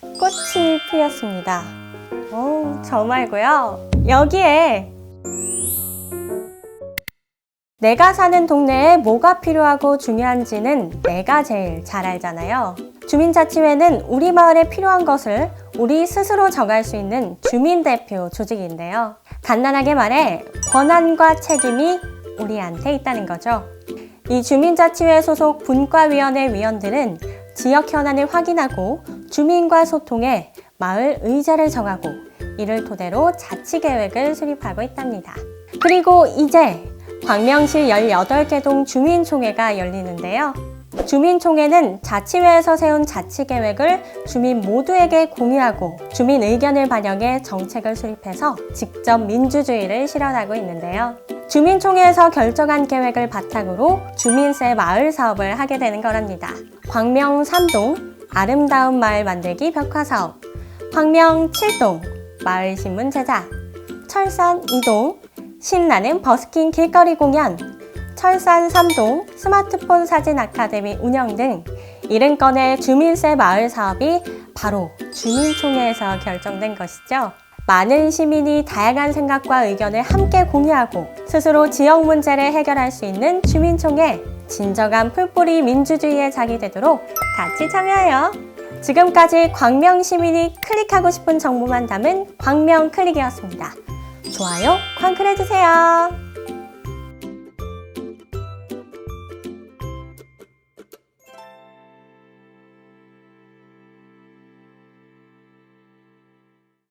꽃이 피었습니다. 오, 저 말고요. 여기에 내가 사는 동네에 뭐가 필요하고 중요한지는 내가 제일 잘 알잖아요. 주민자치회는 우리 마을에 필요한 것을 우리 스스로 정할 수 있는 주민대표 조직인데요. 간단하게 말해 권한과 책임이 우리한테 있다는 거죠. 이 주민자치회 소속 분과위원회 위원들은 지역 현안을 확인하고 주민과 소통해 마을 의제를 정하고 이를 토대로 자치 계획을 수립하고 있답니다. 그리고 이제 광명시 18개 동 주민총회가 열리는데요. 주민총회는 자치회에서 세운 자치 계획을 주민 모두에게 공유하고 주민 의견을 반영해 정책을 수립해서 직접 민주주의를 실현하고 있는데요. 주민총회에서 결정한 계획을 바탕으로 주민세 마을 사업을 하게 되는 거랍니다. 광명 3동 아름다운 마을 만들기 벽화 사업, 광명 7동 마을 신문 제작, 철산 2동 신나는 버스킹 길거리 공연, 철산 3동 스마트폰 사진 아카데미 운영 등 70건의 주민세 마을 사업이 바로 주민총회에서 결정된 것이죠. 많은 시민이 다양한 생각과 의견을 함께 공유하고 스스로 지역 문제를 해결할 수 있는 주민총회 진정한 풀뿌리 민주주의의 장이 되도록 같이 참여해요. 지금까지 광명 시민이 클릭하고 싶은 정보만 담은 광명 클릭이었습니다. 좋아요, 쾅클 해주세요.